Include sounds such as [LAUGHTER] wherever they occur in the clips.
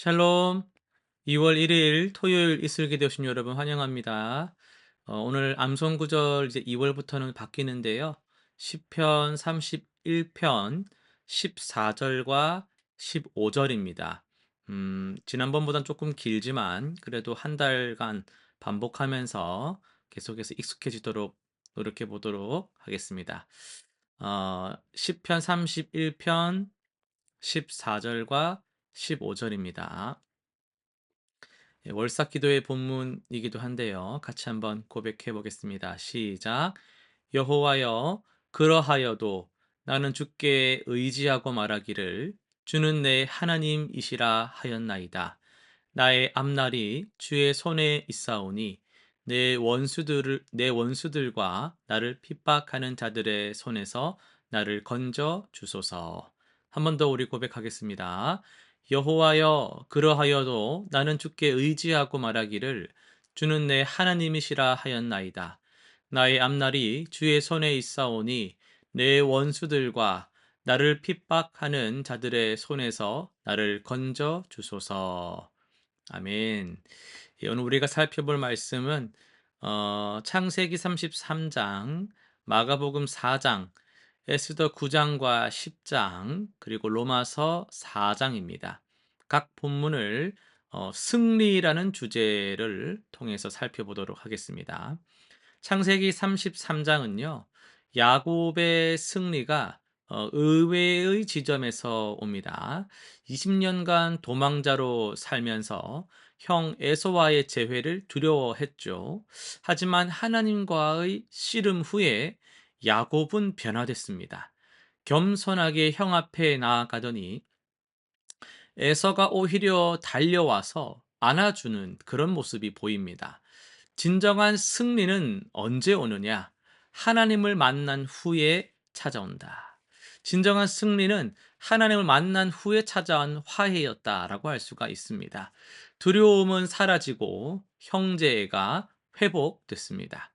샬롬. 2월 1일 토요일 이슬기 되신 여러분 환영합니다. 어, 오늘 암송 구절 이제 2월부터는 바뀌는데요. 시편 31편 14절과 15절입니다. 음, 지난번보단 조금 길지만 그래도 한 달간 반복하면서 계속해서 익숙해지도록 노력해 보도록 하겠습니다. 어, 시편 31편 14절과 15절입니다. 예, 월삭 기도의 본문이기도 한데요. 같이 한번 고백해 보겠습니다. 시작. 여호와여 그러하여도 나는 주께 의지하고 말하기를 주는 내 하나님이시라 하였나이다. 나의 앞날이 주의 손에 있사오니 내 원수들을 내 원수들과 나를 핍박하는 자들의 손에서 나를 건져 주소서. 한 번 더 우리 고백하겠습니다. 여호와여 그러하여도 나는 주께 의지하고 말하기를 주는 내 하나님이시라 하였나이다. 나의 앞날이 주의 손에 있사오니 내 원수들과 나를 핍박하는 자들의 손에서 나를 건져 주소서. 아멘. 예, 오늘 우리가 살펴볼 말씀은 어, 창세기 33장, 마가복음 4장, 에스더 9장과 10장, 그리고 로마서 4장입니다. 각 본문을 어, 승리라는 주제를 통해서 살펴보도록 하겠습니다. 창세기 33장은요, 야곱의 승리가 어, 의외의 지점에서 옵니다. 20년간 도망자로 살면서 형 에서와의 재회를 두려워했죠. 하지만 하나님과의 씨름 후에 야곱은 변화됐습니다. 겸손하게 형 앞에 나아가더니 에서가 오히려 달려와서 안아주는 그런 모습이 보입니다. 진정한 승리는 언제 오느냐? 하나님을 만난 후에 찾아온다. 진정한 승리는 하나님을 만난 후에 찾아온 화해였다라고 할 수가 있습니다. 두려움은 사라지고 형제가 회복됐습니다.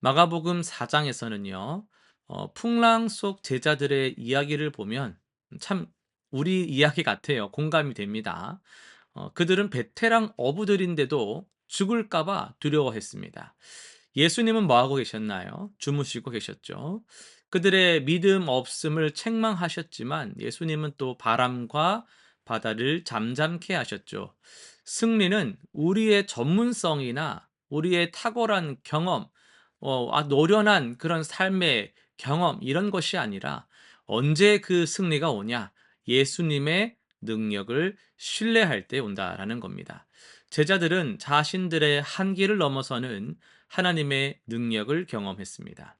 마가복음 4장에서는요, 어, 풍랑 속 제자들의 이야기를 보면 참 우리 이야기 같아요. 공감이 됩니다. 어, 그들은 베테랑 어부들인데도 죽을까봐 두려워했습니다. 예수님은 뭐하고 계셨나요? 주무시고 계셨죠. 그들의 믿음 없음을 책망하셨지만 예수님은 또 바람과 바다를 잠잠케 하셨죠. 승리는 우리의 전문성이나 우리의 탁월한 경험, 어, 아, 노련한 그런 삶의 경험, 이런 것이 아니라 언제 그 승리가 오냐? 예수님의 능력을 신뢰할 때 온다라는 겁니다. 제자들은 자신들의 한계를 넘어서는 하나님의 능력을 경험했습니다.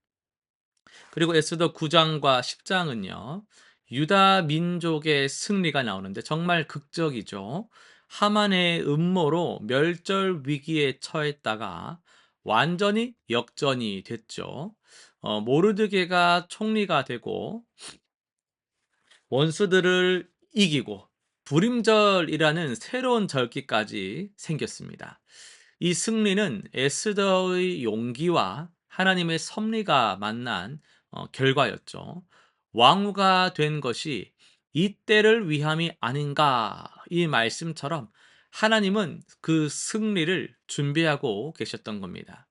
그리고 에스더 9장과 10장은요, 유다 민족의 승리가 나오는데 정말 극적이죠. 하만의 음모로 멸절 위기에 처했다가 완전히 역전이 됐죠. 어, 모르드게가 총리가 되고 원수들을 이기고 불임절이라는 새로운 절기까지 생겼습니다. 이 승리는 에스더의 용기와 하나님의 섭리가 만난 어, 결과였죠. 왕후가 된 것이 이때를 위함이 아닌가 이 말씀처럼 하나님은 그 승리를 준비하고 계셨던 겁니다.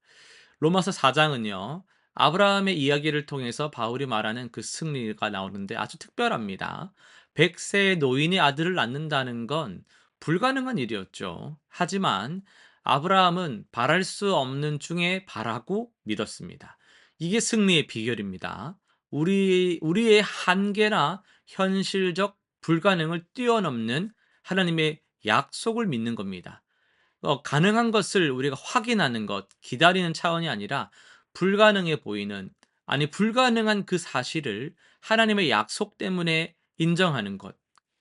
로마서 4장은요. 아브라함의 이야기를 통해서 바울이 말하는 그 승리가 나오는데 아주 특별합니다. 100세 노인이 아들을 낳는다는 건 불가능한 일이었죠. 하지만 아브라함은 바랄 수 없는 중에 바라고 믿었습니다. 이게 승리의 비결입니다. 우리, 우리의 한계나 현실적 불가능을 뛰어넘는 하나님의 약속을 믿는 겁니다. 어, 가능한 것을 우리가 확인하는 것, 기다리는 차원이 아니라 불가능해 보이는, 아니, 불가능한 그 사실을 하나님의 약속 때문에 인정하는 것,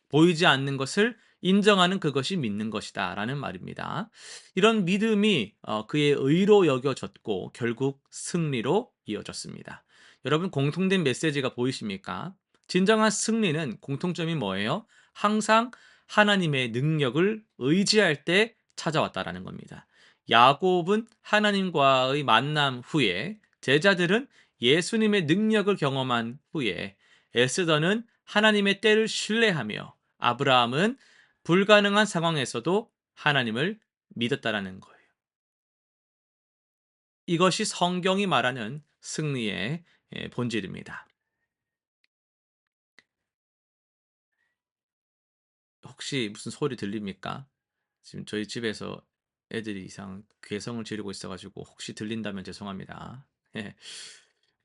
보이지 않는 것을 인정하는 그것이 믿는 것이다. 라는 말입니다. 이런 믿음이 어, 그의 의로 여겨졌고 결국 승리로 이어졌습니다. 여러분 공통된 메시지가 보이십니까? 진정한 승리는 공통점이 뭐예요? 항상 하나님의 능력을 의지할 때 찾아왔다라는 겁니다. 야곱은 하나님과의 만남 후에 제자들은 예수님의 능력을 경험한 후에 에스더는 하나님의 때를 신뢰하며 아브라함은 불가능한 상황에서도 하나님을 믿었다라는 거예요. 이것이 성경이 말하는 승리의 예 본질입니다. 혹시 무슨 소리 들립니까? 지금 저희 집에서 애들이 이상 괴성을 지르고 있어 가지고 혹시 들린다면 죄송합니다. 예.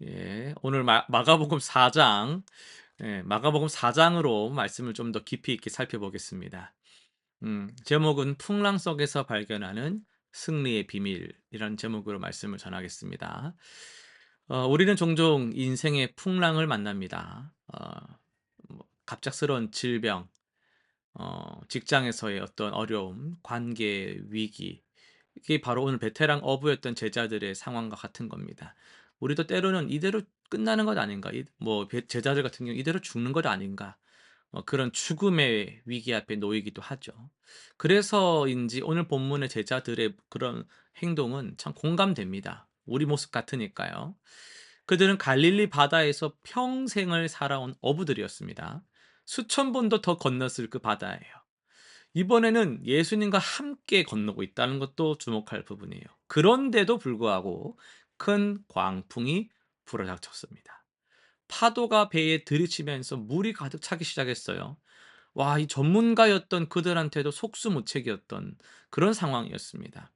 예. 오늘 마 마가복음 4장 예 마가복음 4 장으로 말씀을 좀 더 깊이 있게 살펴보겠습니다. 음 제목은 풍랑 속에서 발견하는 승리의 비밀이라는 제목으로 말씀을 전하겠습니다. 어 우리는 종종 인생의 풍랑을 만납니다. 어 뭐 갑작스러운 질병 어 직장에서의 어떤 어려움, 관계 위기 이게 바로 오늘 베테랑 어부였던 제자들의 상황과 같은 겁니다. 우리도 때로는 '이대로 끝나는 것 아닌가?' 이 뭐 베 제자들 같은 경우 '이대로 죽는 것 아닌가?' 어 그런 죽음의 위기 앞에 놓이기도 하죠. 그래서인지 오늘 본문의 제자들의 그런 행동은 참 공감됩니다. 우리 모습 같으니까요. 그들은 갈릴리 바다에서 평생을 살아온 어부들이었습니다. 수천 번도 더 건넜을 그 바다예요. 이번에는 예수님과 함께 건너고 있다는 것도 주목할 부분이에요. 그런데도 불구하고 큰 광풍이 불어닥쳤습니다. 파도가 배에 들이치면서 물이 가득 차기 시작했어요. 와, 이 전문가였던 그들한테도 속수무책이었던 그런 상황이었습니다.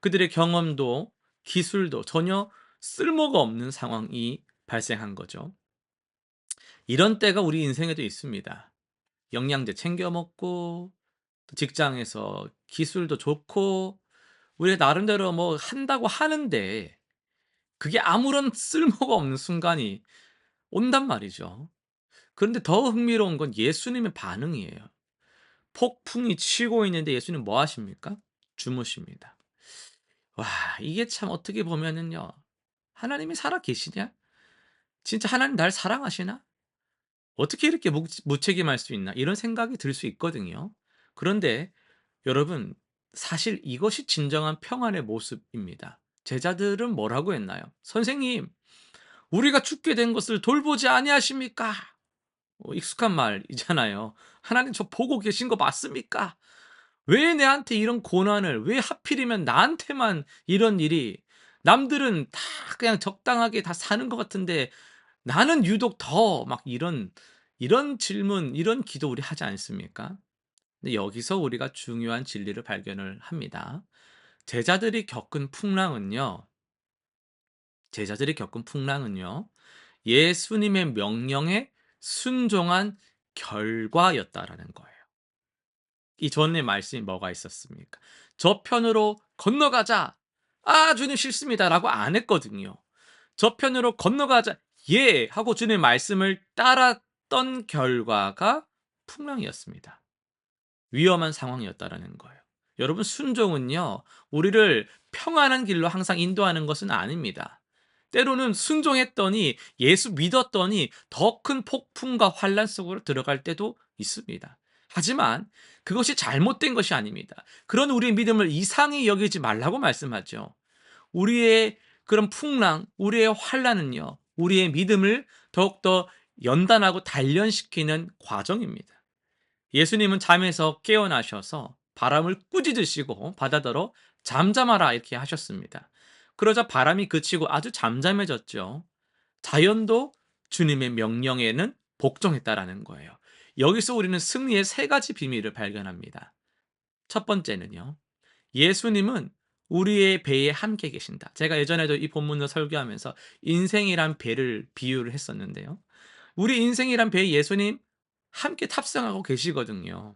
그들의 경험도 기술도 전혀 쓸모가 없는 상황이 발생한 거죠. 이런 때가 우리 인생에도 있습니다. 영양제 챙겨 먹고 또 직장에서 기술도 좋고 우리 나름대로 뭐 한다고 하는데 그게 아무런 [LAUGHS] 쓸모가 없는 순간이 온단 말이죠. 그런데 더 흥미로운 건 예수님의 반응이에요. 폭풍이 치고 있는데 예수님 뭐 하십니까? 주무십니다. 와, 이게 참 어떻게 보면은요. 하나님이 살아 계시냐? 진짜 하나님 날 사랑하시나? 어떻게 이렇게 무 무책임할 수 있나? 이런 생각이 들 수 있거든요. 그런데 여러분 사실 이것이 진정한 평안의 모습입니다. 제자들은 뭐라고 했나요? "선생님 우리가 죽게 된 것을 돌보지 아니하십니까?" 어 익숙한 말이잖아요. "하나님 저 보고 계신 거 맞습니까? 왜 내한테 이런 고난을 왜 하필이면 나한테만 이런 일이 남들은 다 그냥 적당하게 다 사는 것 같은데 나는 유독 더" 막 이런 이런 질문 이런 기도 우리 하지 않습니까? 근데 여기서 우리가 중요한 진리를 발견을 합니다. 제자들이 겪은 풍랑은요. 제자들이 겪은 풍랑은요. 예수님의 명령에 순종한 결과였다라는 거예요. 이 전에 말씀이 뭐가 있었습니까? "저편으로 건너가자. 아 주님 싫습니다."라고 안 했거든요. "저편으로 건너가자." " 예." 하고 주님의 말씀을 따랐던 결과가 풍랑이었습니다. 위험한 상황이었다라는 거예요. 여러분 순종은요. 우리를 평안한 길로 항상 인도하는 것은 아닙니다. 때로는 순종했더니 예수 믿었더니 더 큰 폭풍과 환란 속으로 들어갈 때도 있습니다. 하지만 그것이 잘못된 것이 아닙니다. 그런 우리의 믿음을 이상히 여기지 말라고 말씀하죠. 우리의 그런 풍랑, 우리의 환란은요. 우리의 믿음을 더욱더 연단하고 단련시키는 과정입니다. 예수님은 잠에서 깨어나셔서 바람을 꾸짖으시고 바다더러 "잠잠하라." 이렇게 하셨습니다. 그러자 바람이 그치고 아주 잠잠해졌죠. 자연도 주님의 명령에는 복종했다라는 거예요. 여기서 우리는 승리의 세 가지 비밀을 발견합니다. 첫 번째는요. 예수님은 우리의 배에 함께 계신다. 제가 예전에도 이 본문을 설교하면서 인생이란 배를 비유를 했었는데요. 우리 인생이란 배에 예수님 함께 탑승하고 계시거든요.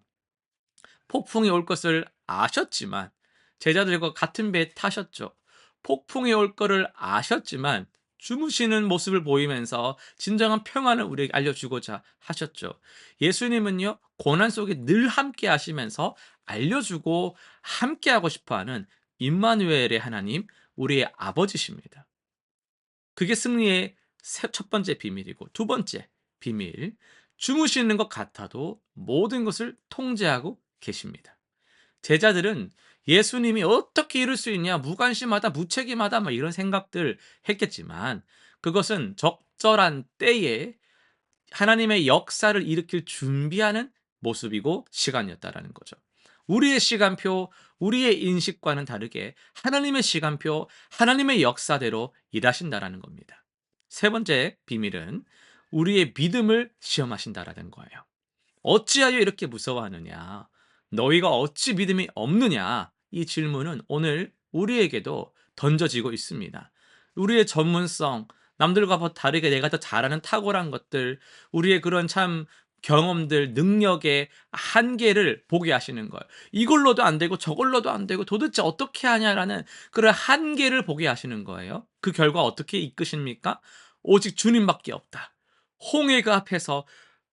폭풍이 올 것을 아셨지만 제자들과 같은 배에 타셨죠. 폭풍이 올 거를 아셨지만 주무시는 모습을 보이면서 진정한 평안을 우리에게 알려주고자 하셨죠. 예수님은요, 고난 속에 늘 함께 하시면서 알려주고 함께 하고 싶어 하는 임마누엘의 하나님, 우리의 아버지십니다. 그게 승리의 첫 번째 비밀이고, 두 번째 비밀. 주무시는 것 같아도 모든 것을 통제하고 계십니다. 제자들은 예수님이 어떻게 이럴 수 있냐, 무관심하다, 무책임하다, 뭐 이런 생각들 했겠지만 그것은 적절한 때에 하나님의 역사를 일으킬 준비하는 모습이고 시간이었다라는 거죠. 우리의 시간표, 우리의 인식과는 다르게 하나님의 시간표, 하나님의 역사대로 일하신다라는 겁니다. 세 번째 비밀은 우리의 믿음을 시험하신다라는 거예요. 어찌하여 이렇게 무서워하느냐? 너희가 어찌 믿음이 없느냐? 이 질문은 오늘 우리에게도 던져지고 있습니다. 우리의 전문성, 남들과 뭐 다르게 내가 더 잘하는 탁월한 것들, 우리의 그런 참 경험들, 능력의 한계를 보게 하시는 거예요. 이걸로도 안 되고 저걸로도 안 되고 도대체 어떻게 하냐라는 그런 한계를 보게 하시는 거예요. 그 결과 어떻게 이끄십니까? 오직 주님밖에 없다. 홍해 그 앞에서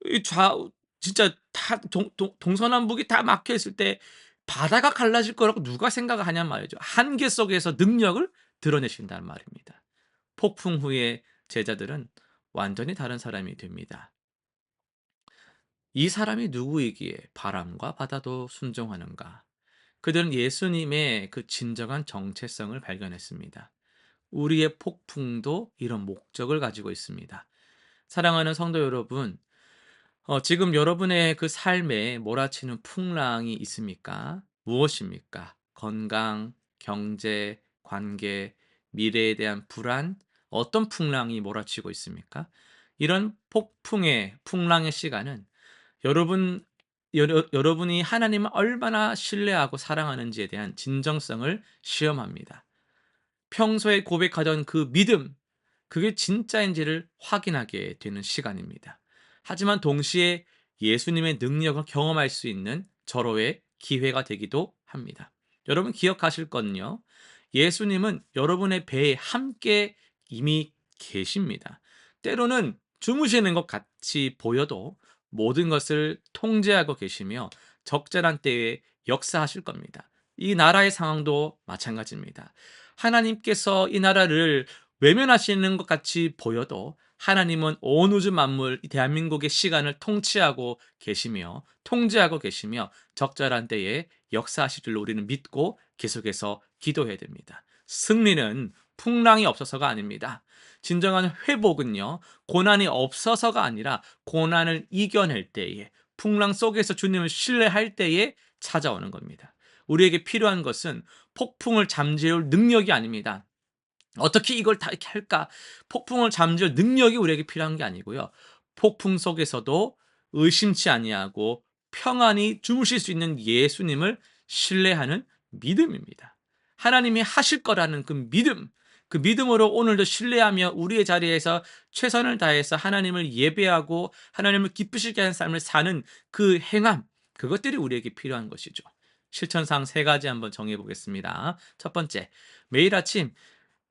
이 좌우 진짜 다 동, 동, 동 서남북이 다 막혀 있을 때 바다가 갈라질 거라고 누가 생각을 하냔 말이죠. 한계 속에서 능력을 드러내신다는 말입니다. 폭풍 후에 제자들은 완전히 다른 사람이 됩니다. 이 사람이 누구이기에 바람과 바다도 순종하는가? 그들은 예수님의 그 진정한 정체성을 발견했습니다. 우리의 폭풍도 이런 목적을 가지고 있습니다. 사랑하는 성도 여러분, 어, 지금 여러분의 그 삶에 몰아치는 풍랑이 있습니까? 무엇입니까? 건강, 경제, 관계, 미래에 대한 불안, 어떤 풍랑이 몰아치고 있습니까? 이런 폭풍의 풍랑의 시간은 여러분 여러, 여러분이 하나님을 얼마나 신뢰하고 사랑하는지에 대한 진정성을 시험합니다. 평소에 고백하던 그 믿음, 그게 진짜인지를 확인하게 되는 시간입니다. 하지만 동시에 예수님의 능력을 경험할 수 있는 절호의 기회가 되기도 합니다. 여러분 기억하실 건요. 예수님은 여러분의 배에 함께 이미 계십니다. 때로는 주무시는 것 같이 보여도 모든 것을 통제하고 계시며 적절한 때에 역사하실 겁니다. 이 나라의 상황도 마찬가지입니다. 하나님께서 이 나라를 외면하시는 것 같이 보여도 하나님은 온 우주 만물, 대한민국의 시간을 통치하고 계시며 통제하고 계시며 적절한 때에 역사하실 줄로 우리는 믿고 계속해서 기도해야 됩니다. 승리는 풍랑이 없어서가 아닙니다. 진정한 회복은요, 고난이 없어서가 아니라 고난을 이겨낼 때에, 풍랑 속에서 주님을 신뢰할 때에 찾아오는 겁니다. 우리에게 필요한 것은 폭풍을 잠재울 능력이 아닙니다. 어떻게 이걸 다 이렇게 할까? 폭풍을 잠재울 능력이 우리에게 필요한 게 아니고요. 폭풍 속에서도 의심치 아니하고 평안히 주무실 수 있는 예수님을 신뢰하는 믿음입니다. 하나님이 하실 거라는 그 믿음, 그 믿음으로 오늘도 신뢰하며 우리의 자리에서 최선을 다해서 하나님을 예배하고 하나님을 기쁘시게 하는 삶을 사는 그 행함, 그것들이 우리에게 필요한 것이죠. 실천상 세 가지 한번 정해 보겠습니다. 첫 번째, 매일 아침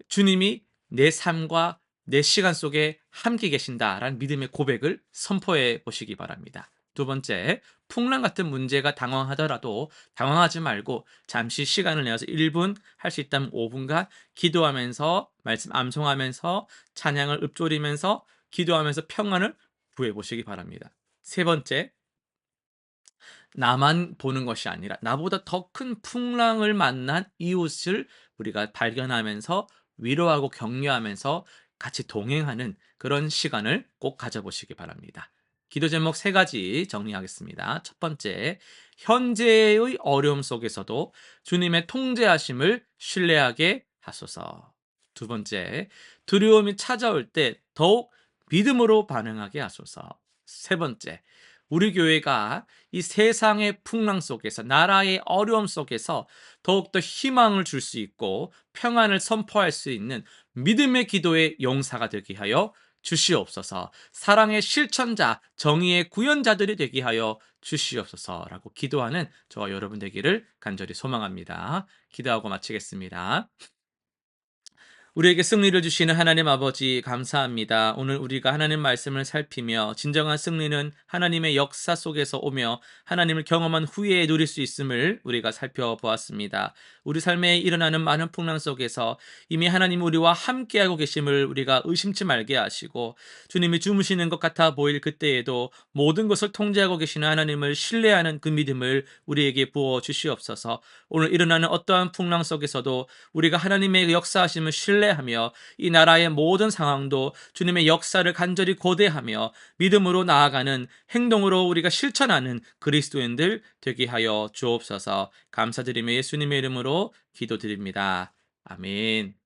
주님이 내 삶과 내 시간 속에 함께 계신다라는 믿음의 고백을 선포해 보시기 바랍니다. 두 번째, 풍랑 같은 문제가 당황하더라도 당황하지 말고 잠시 시간을 내어서 1분 할 수 있다면 5분간 기도하면서 말씀 암송하면서 찬양을 읊조리면서 기도하면서 평안을 구해 보시기 바랍니다. 세 번째, 나만 보는 것이 아니라 나보다 더 큰 풍랑을 만난 이웃을 우리가 발견하면서 위로하고 격려하면서 같이 동행하는 그런 시간을 꼭 가져보시기 바랍니다. 기도 제목 세 가지 정리하겠습니다. 첫 번째, 현재의 어려움 속에서도 주님의 통제하심을 신뢰하게 하소서. 두 번째, 두려움이 찾아올 때 더욱 믿음으로 반응하게 하소서. 세 번째, 우리 교회가 이 세상의 풍랑 속에서 나라의 어려움 속에서 더욱더 희망을 줄 수 있고 평안을 선포할 수 있는 믿음의 기도의 용사가 되게 하여 주시옵소서. 사랑의 실천자, 정의의 구현자들이 되게 하여 주시옵소서라고 기도하는 저와 여러분 되기를 간절히 소망합니다. 기도하고 마치겠습니다. 우리에게 승리를 주시는 하나님 아버지 감사합니다. 오늘 우리가 하나님 말씀을 살피며 진정한 승리는 하나님의 역사 속에서 오며 하나님을 경험한 후에 누릴 수 있음을 우리가 살펴보았습니다. 우리 삶에 일어나는 많은 풍랑 속에서 이미 하나님 우리와 함께하고 계심을 우리가 의심치 말게 하시고 주님이 주무시는 것 같아 보일 그때에도 모든 것을 통제하고 계시는 하나님을 신뢰하는 그 믿음을 우리에게 부어 주시옵소서. 오늘 일어나는 어떠한 풍랑 속에서도 우리가 하나님의 역사하심을 신뢰 신뢰하며 이 나라의 모든 상황도 주님의 역사를 간절히 고대하며 믿음으로 나아가는 행동으로 우리가 실천하는 그리스도인들 되게 하여 주옵소서 감사드리며 예수님의 이름으로 기도드립니다. 아멘.